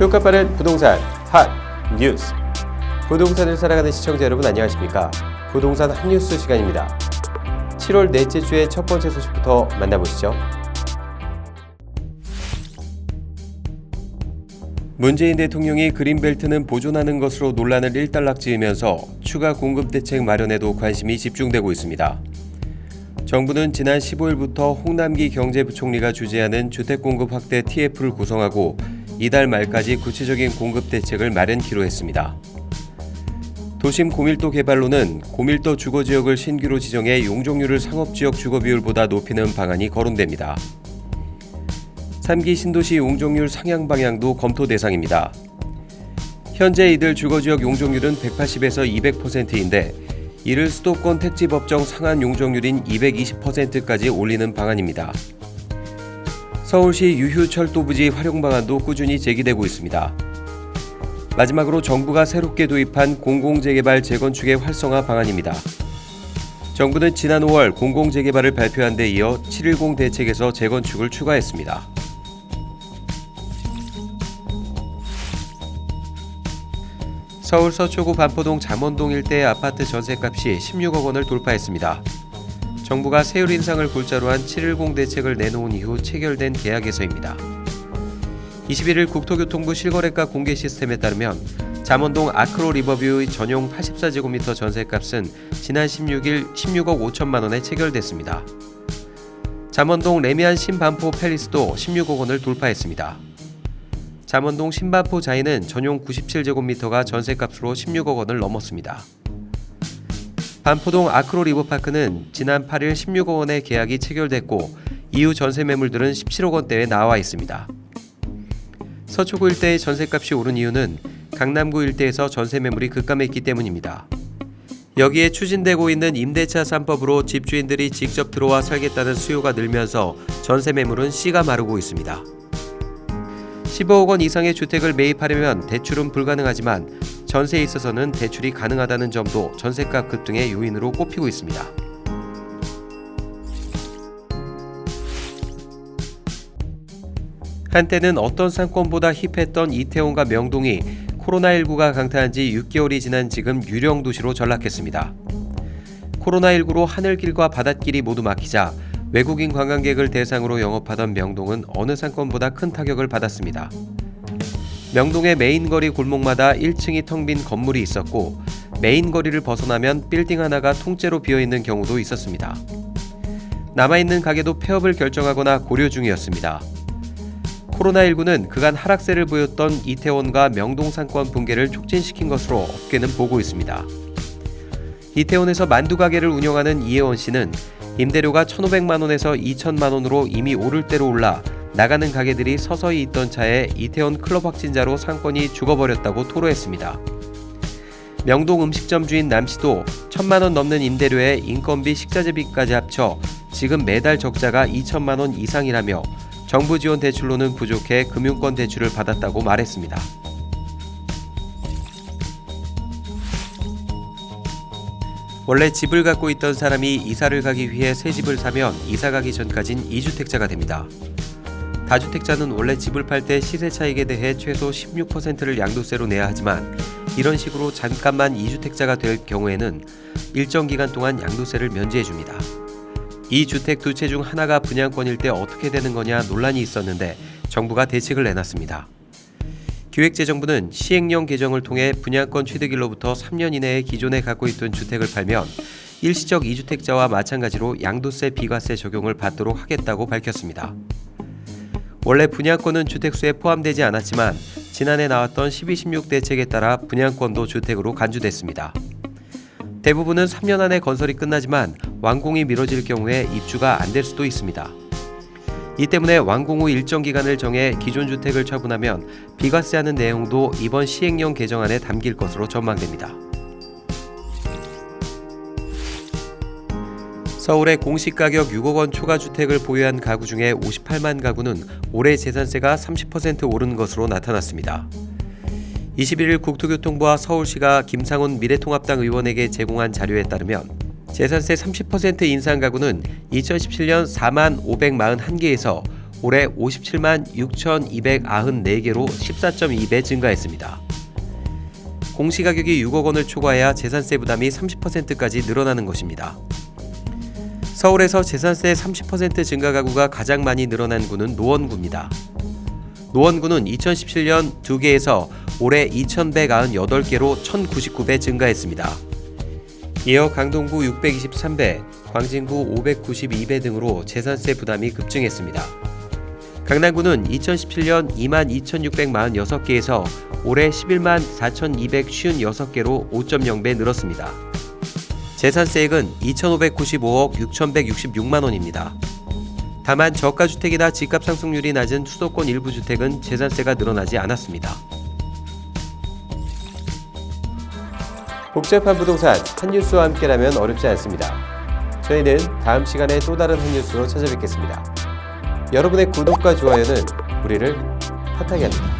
효과 빠른 부동산 핫 뉴스. 부동산을 살아가는 시청자 여러분 안녕하십니까? 부동산 핫 뉴스 시간입니다. 7월 넷째 주의 첫 번째 소식부터 만나보시죠. 문재인 대통령이 그린벨트는 보존하는 것으로 논란을 일단락 지으면서 추가 공급 대책 마련에도 관심이 집중되고 있습니다. 정부는 지난 15일부터 홍남기 경제부총리가 주재하는 주택공급 확대 TF를 구성하고 이달 말까지 구체적인 공급 대책을 마련키로 했습니다. 도심 고밀도 개발로는 고밀도 주거 지역을 신규로 지정해 용적률을 상업 지역 주거 비율보다 높이는 방안이 거론됩니다. 3기 신도시 용적률 상향 방향도 검토 대상입니다. 현재 이들 주거 지역 용적률은 180에서 200%인데 이를 수도권 택지 법정 상한 용적률인 220%까지 올리는 방안입니다. 서울시 유휴철도 부지 활용 방안도 꾸준히 제기되고 있습니다. 마지막으로 정부가 새롭게 도입한 공공재개발 재건축의 활성화 방안입니다. 정부는 지난 5월 공공재개발을 발표한 데 이어 710 대책에서 재건축을 추가했습니다. 서울 서초구 반포동 잠원동 일대의 아파트 전세값이 16억 원을 돌파했습니다. 정부가 세율 인상을 골자로 한 710 대책을 내놓은 이후 체결된 계약에서입니다. 21일 국토교통부 실거래가 공개 시스템에 따르면 잠원동 아크로 리버뷰의 전용 84제곱미터 전세값은 지난 16일 16억 5천만 원에 체결됐습니다. 잠원동 레미안 신반포 팰리스도 16억 원을 돌파했습니다. 잠원동 신반포 자이는 전용 97제곱미터가 전세값으로 16억 원을 넘었습니다. 반포동 아크로 리버파크는 지난 8일 16억 원의 계약이 체결됐고 이후 전세 매물들은 17억 원대에 나와 있습니다. 서초구 일대의 전세값이 오른 이유는 강남구 일대에서 전세 매물이 급감했기 때문입니다. 여기에 추진되고 있는 임대차 3법으로 집주인들이 직접 들어와 살겠다는 수요가 늘면서 전세 매물은 씨가 마르고 있습니다. 15억 원 이상의 주택을 매입하려면 대출은 불가능하지만 전세에 있어서는 대출이 가능하다는 점도 전세값 급등의 요인으로 꼽히고 있습니다. 한때는 어떤 상권보다 힙했던 이태원과 명동이 코로나19가 강타한 지 6개월이 지난 지금 유령 도시로 전락했습니다. 코로나19로 하늘길과 바닷길이 모두 막히자 외국인 관광객을 대상으로 영업하던 명동은 어느 상권보다 큰 타격을 받았습니다. 명동의 메인 거리 골목마다 1층이 텅 빈 건물이 있었고 메인 거리를 벗어나면 빌딩 하나가 통째로 비어 있는 경우도 있었습니다. 남아있는 가게도 폐업을 결정하거나 고려 중이었습니다. 코로나19는 그간 하락세를 보였던 이태원과 명동 상권 붕괴를 촉진시킨 것으로 업계는 보고 있습니다. 이태원에서 만두 가게를 운영하는 이혜원 씨는 임대료가 1,500만 원에서 2천만 원으로 이미 오를 대로 올라 나가는 가게들이 서서히 있던 차에 이태원 클럽 확진자로 상권이 죽어버렸다고 토로했습니다. 명동 음식점 주인 남 씨도 천만 원 넘는 임대료에 인건비 식자재비까지 합쳐 지금 매달 적자가 2천만 원 이상이라며 정부 지원 대출로는 부족해 금융권 대출을 받았다고 말했습니다. 원래 집을 갖고 있던 사람이 이사를 가기 위해 새 집을 사면 이사 가기 전까진 2주택자가 됩니다. 다주택자는 원래 집을 팔 때 시세 차익에 대해 최소 16%를 양도세로 내야 하지만 이런 식으로 잠깐만 2주택자가 될 경우에는 일정 기간 동안 양도세를 면제해 줍니다. 이 주택 두 채 중 하나가 분양권일 때 어떻게 되는 거냐 논란이 있었는데 정부가 대책을 내놨습니다. 기획재정부는 시행령 개정을 통해 분양권 취득일로부터 3년 이내에 기존에 갖고 있던 주택을 팔면 일시적 2주택자와 마찬가지로 양도세 비과세 적용을 받도록 하겠다고 밝혔습니다. 원래 분양권은 주택수에 포함되지 않았지만 지난해 나왔던 1216 대책에 따라 분양권도 주택으로 간주됐습니다. 대부분은 3년 안에 건설이 끝나지만 완공이 미뤄질 경우에 입주가 안 될 수도 있습니다. 이 때문에 완공 후 일정 기간을 정해 기존 주택을 처분하면 비과세하는 내용도 이번 시행령 개정안에 담길 것으로 전망됩니다. 서울의 공시 가격 6억 원 초과 주택을 보유한 가구 중에 58만 가구는 올해 재산세가 30% 오른 것으로 나타났습니다. 21일 국토교통부와 서울시가 김상훈 미래통합당 의원에게 제공한 자료에 따르면 재산세 30% 인상 가구는 2017년 4만 541개에서 올해 57만 6,294개로 14.2배 증가했습니다. 공시가격이 6억 원을 초과해야 재산세 부담이 30%까지 늘어나는 것입니다. 서울에서 재산세 30% 증가 가구가 가장 많이 늘어난 구는 노원구입니다. 노원구는 2017년 2개에서 올해 2,198개로 1,099배 증가했습니다. 이어 강동구 623배, 광진구 592배 등으로 재산세 부담이 급증했습니다. 강남구는 2017년 22,646개에서 올해 11만 4,256개로 5.0배 늘었습니다. 재산세액은 2,595억 6,166만 원입니다. 다만 저가주택이나 집값 상승률이 낮은 수도권 일부 주택은 재산세가 늘어나지 않았습니다. 복잡한 부동산 한 뉴스와 함께라면 어렵지 않습니다. 저희는 다음 시간에 또 다른 한 뉴스로 찾아뵙겠습니다. 여러분의 구독과 좋아요는 우리를 핫하게 합니다.